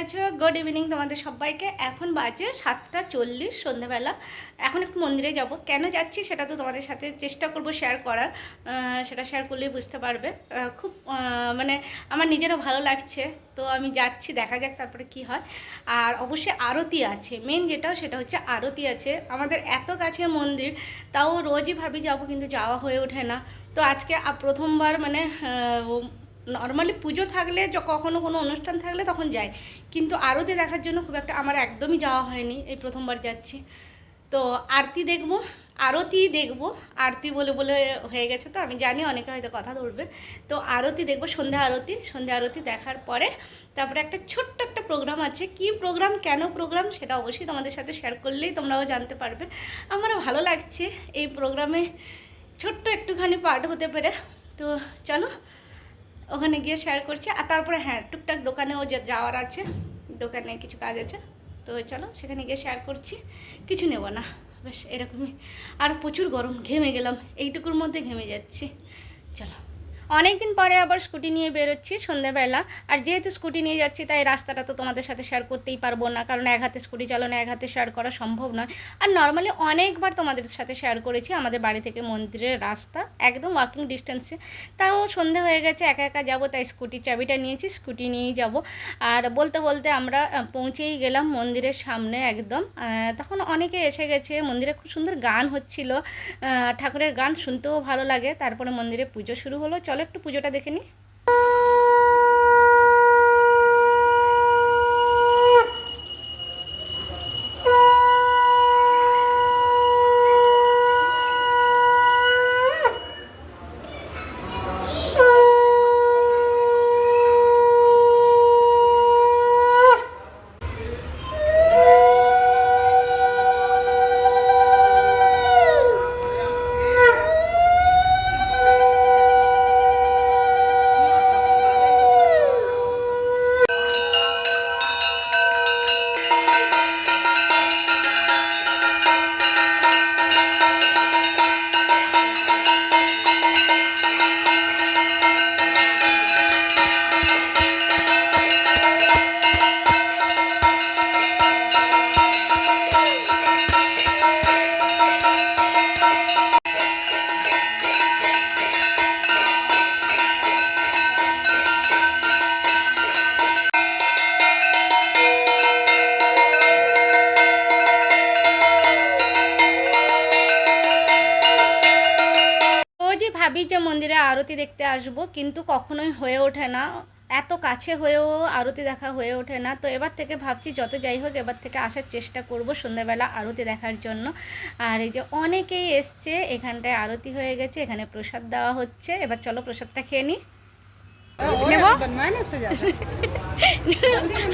আছো good evening তোমাদের সবাইকে। এখন বাজে সাতটা চল্লিশ সন্ধ্যেবেলা এখন একটু মন্দিরে যাব। কেন যাচ্ছি সেটা তো তোমাদের সাথে চেষ্টা করব শেয়ার করার। সেটা শেয়ার করলেই বুঝতে পারবে। খুব মানে আমার নিজেরও ভালো লাগছে। তো আমি যাচ্ছি, দেখা যাক তারপরে কি হয়। আর অবশ্যই আরতি আছে। মেন যেটা সেটা হচ্ছে আরতি আছে। আমাদের এত কাছে মন্দির, তাও রোজই ভাবি যাব কিন্তু যাওয়া হয়ে ওঠে না। তো আজকে প্রথমবার মানে নর্মালি পুজো থাকলে কখনো কোনো অনুষ্ঠান থাকলে তখন যাই। কিন্তু আরতি দেখার জন্য খুব একটা আমার একদমই যাওয়া হয়নি, এই প্রথমবার যাচ্ছি। তো আরতি দেখব আরতি দেখব, আরতি বলে বলে হয়ে গেছে তো, আমি জানি অনেকে হয়তো কথা ধরবে। তো আরতি দেখব, সন্ধ্যা আরতি সন্ধ্যা আরতি দেখার পরে তারপরে একটা ছোট্ট একটা প্রোগ্রাম আছে। কি প্রোগ্রাম, কেন প্রোগ্রাম সেটা অবশ্যই তোমাদের সাথে শেয়ার করলেই তোমরাও জানতে পারবে। আমারও ভালো লাগছে এই প্রোগ্রামে ছোট্ট একটুখানি পার্ট হতে পেরে। তো চলো ওখানে গিয়ে শেয়ার করছি। আর তারপরে হ্যাঁ টুকটাক দোকানেও যে যাওয়ার আছে, দোকানে কিছু কাজ আছে। তো চলো, সেখানে গিয়ে শেয়ার করছি। কিছু নেব না। বেশ, এরকমই। আর প্রচুর গরম, ঘেমে গেলাম। এইটুকুর মধ্যে ঘেমে যাচ্ছি। চলো। অনেক দিন পরে আবার স্কুটি নিয়ে বেরোচ্ছি সন্ধ্যাবেলা আর যেহেতু স্কুটি নিয়ে যাচ্ছি, তাই রাস্তাটা তো তোমাদের সাথে শেয়ার করতেই পারব না, কারণ এক হাতে স্কুটি চালানো, এক হাতে শেয়ার করা সম্ভব নয়। আর নর্মালি অনেকবার তোমাদের সাথে শেয়ার করেছি, আমাদের বাড়ি থেকে মন্দিরের রাস্তা, একদম ওয়াকিং ডিস্টেন্সে তাও সন্ধে হয়ে গেছে, একা একা যাব, তাই স্কুটির চাবিটা নিয়েছি, স্কুটি নিয়েই যাব। আর বলতে বলতে আমরা পৌঁছেই গেলাম মন্দিরের সামনে একদম। তখন অনেকে এসে গেছে, মন্দিরে খুব সুন্দর গান হচ্ছিল। ঠাকুরের গান শুনতেও ভালো লাগে, তারপরে মন্দিরে পুজো শুরু হলো, চলো একটু পুজোটা দেখে নিই আরতি দেখতে আসব কিন্তু কখনোই হয়ে ওঠে না। এত কাছে হয়েও আরতি দেখা হয়ে ওঠে না। তো এবার থেকে ভাবছি যত যাই হোক এবার থেকে আসার চেষ্টা করব সন্ধ্যাবেলা আরতি দেখার জন্য। আর এই যে অনেকেই এসছে এখানটায় আরতি হয়ে গেছে এখানে প্রসাদ দেওয়া হচ্ছে। এবার চলো প্রসাদটা খেয়ে নিই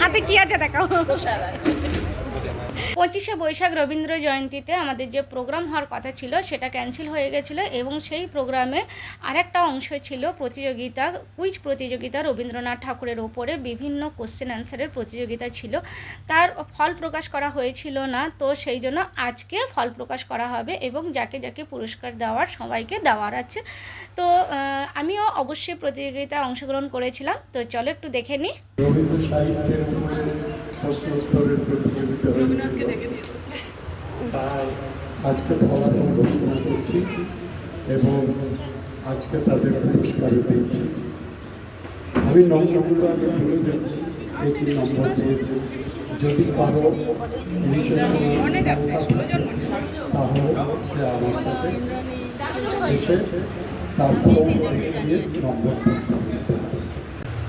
হাতে কি আছে দেখাও? পঁচিশে বৈশাখ রবীন্দ্র জয়ন্তীতে আমাদের যে প্রোগ্রাম হওয়ার কথা ছিল, সেটা ক্যান্সেল হয়ে গেছিল এবং সেই প্রোগ্রামে আরেকটা অংশ ছিল প্রতিযোগিতা কুইজ প্রতিযোগিতা রবীন্দ্রনাথ ঠাকুরের ওপরে। বিভিন্ন কোশ্চেন অ্যান্সারের প্রতিযোগিতা ছিল। তার ফল প্রকাশ করা হয়েছিল না, তো সেই জন্য আজকে ফল প্রকাশ করা হবে এবং যাকে যাকে পুরস্কার দেওয়ার সবাইকে দেওয়ার আছে। তো আমিও অবশ্যই প্রতিযোগিতায় অংশগ্রহণ করেছিলাম। তো চলো একটু দেখে নিই। প্রতিযোগিতা আজকে ফলাফল ঘোষণা করছি এবং আজকে তাদের পুরস্কার দিচ্ছি। আমি নম্বরগুলো আমি ভুলে যাচ্ছি কি নম্বর পেয়েছে যদি কারও তাহলে সে আমার সাথে এসে তার নম্বর দিতে হবে।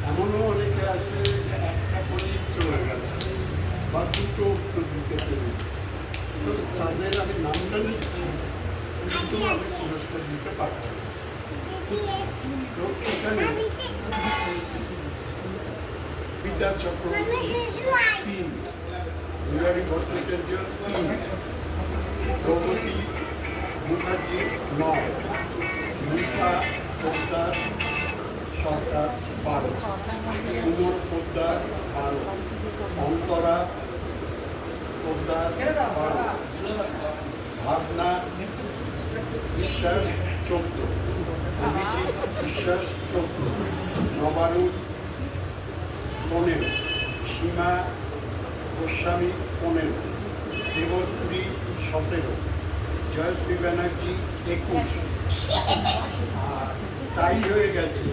এমনও অনেকে আছে যে একটা করেই চলে গেছে বা দুটো উত্তর দিতে পেরেছে তো তাদের আমি নামটা নিচ্ছি কিন্তু আমি পুরস্কার দিতে পারছি। তো বিদ্যা চক্রবর্তী তিন বিহারী ভট্টাচার্য তিন প্রগতি মুখার্জি নয় মিতা পোদ্দার সরকার বারো অন্তরা পোদ্দার বারো ভাবনা, বিশ্বাস চোদ্দ অভিজিৎ, বিশ্বাস চোদ্দ নবারুণ পনেরো। সীমা, গোস্বামী, পনেরো। দেবশ্রী, সতেরো। জয়শ্রী ব্যানার্জি, একুশ। তাই হয়ে গেছে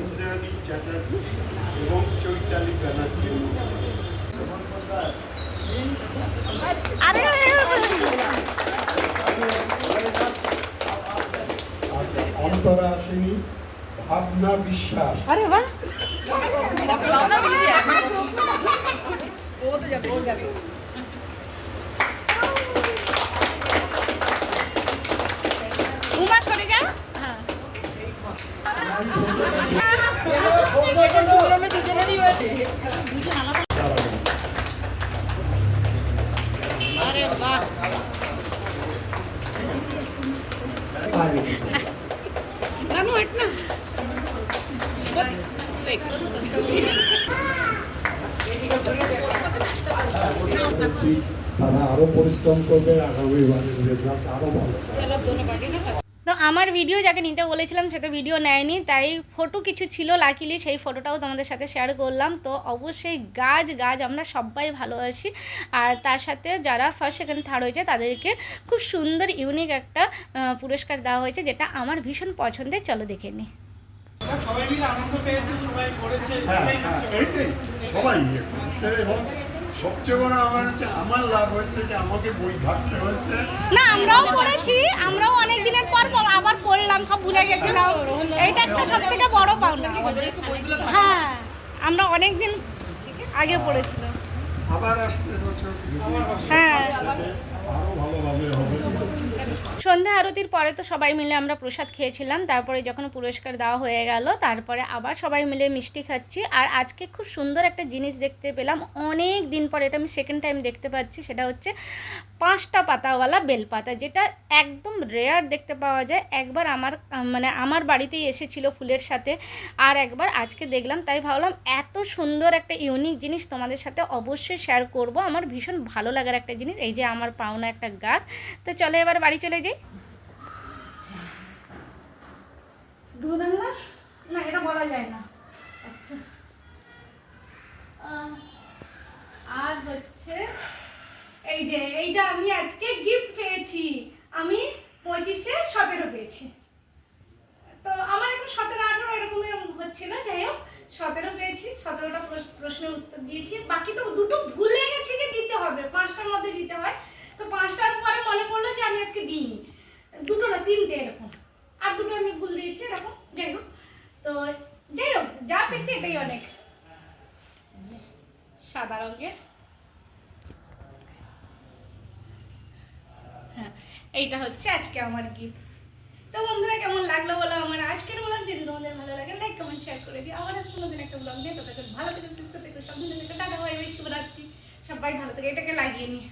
ইন্দ্রাণী চ্যাটার্জি এবং চৈতালি ব্যানার্জি আরে অন্তরা আসেনি ভাবনা বিশ্বাস। আরে বাহ। উমা সরে যা। হ্যাঁ। আরও পরিশ্রম করবে আগামী বারের রেজাল্ট আরও ভালো হবে। তো আমার ভিডিও যাকে নিতে বলেছিলাম সেটা ভিডিও নেয়নি তাই ফটো কিছু ছিল লাকিলি সেই ফটোটাও তোমাদের সাথে শেয়ার করলাম। তো অবশ্যই গাছ গাছ আমরা সবাই ভালোবাসি আর তার সাথে যারা ফার্স্ট সেকেন্ড থার্ড হয়েছে তাদেরকে খুব সুন্দর ইউনিক একটা পুরস্কার দেওয়া হয়েছে যেটা আমার ভীষণ পছন্দের। চলো দেখে নিই সবাই মিলে আনন্দ পেয়েছে সবাই করেছে হ্যাঁ। সবাই সবচেয়ে বড় আমার হচ্ছে আমার লাভ হয়েছে যে আমাকে বই ঘাটতে হয়েছে। না আমরাও পড়েছি আমরাও অনেক দিনের পর আবার পড়লাম সব ভুলে গেছিলাম। এটা একটা সব থেকে বড় পাওনা। হ্যাঁ আমরা অনেক দিন আগে পড়েছিলাম। আবার আসতে হ্যাঁ। সন্ধ্যা আরতির পরে তো সবাই মিলে আমরা প্রসাদ খেয়েছিলাম, তারপরে যখন পুরস্কার দেওয়া হয়ে গেল, তারপরে আবার সবাই মিলে মিষ্টি খাচ্ছি। আর আজকে খুব সুন্দর একটা জিনিস দেখতে পেলাম, অনেক দিন পরে, এটা আমি সেকেন্ড টাইম দেখতে পাচ্ছি, সেটা হচ্ছে পাঁচটা পাতাওয়ালা বেলপাতা, যেটা একদম রেয়ার দেখতে পাওয়া যায়। একবার আমার মানে আমার বাড়িতেই এসেছিল ফুলের সাথে, আর একবার আজকে দেখলাম, তাই ভাবলাম এত সুন্দর একটা ইউনিক জিনিস তোমাদের সাথে অবশ্যই শেয়ার করব। আমার ভীষণ ভালো লাগার একটা জিনিস, এই যে আমার পাওনা একটা গাছ। তো চলো এবার বাড়ি চলে যাই। আচ্ছা। এই যে, এইটা আমি আজকে গিফট পেয়েছি। আমি পঁচিশে সতেরো পেয়েছি। তো আমার এখন সতেরো এরকমই হচ্ছিল যাই হোক। সতেরো পেয়েছি, সতেরোটা প্রশ্নের উত্তর দিয়েছি। বাকি তো দুটো ভুলে গেছি যে দিতে হবে পাঁচটার মধ্যে দিতে হয় তো পাঁচটার পরে মনে পড়ল যে আমি আজকে দিইনি। দুটো না তিনটে এরকম। আর দুটো আমি ভুল দিয়েছি, এরকম। যাই হোক। তো যাই হোক, যা পেয়েছি এটাই অনেক। সাদা রঙের। হ্যাঁ এইটা হচ্ছে আজকে আমার গিফট তো বন্ধুরা, কেমন লাগল বলো আমার আজকের ব্লগ যদি তোমাদের ভালো লাগে লাইক কমেন্ট শেয়ার করে দিও। আবার আজকে নতুন একটা ব্লগ নিয়ে। তোদেরকে ভালো থেকে, সুস্থ থেকে সব দিন টাটা, বাই বাই, শুভরাত্রি। সবাই ভালো থেকে। এটাকে লাগিয়ে নিই।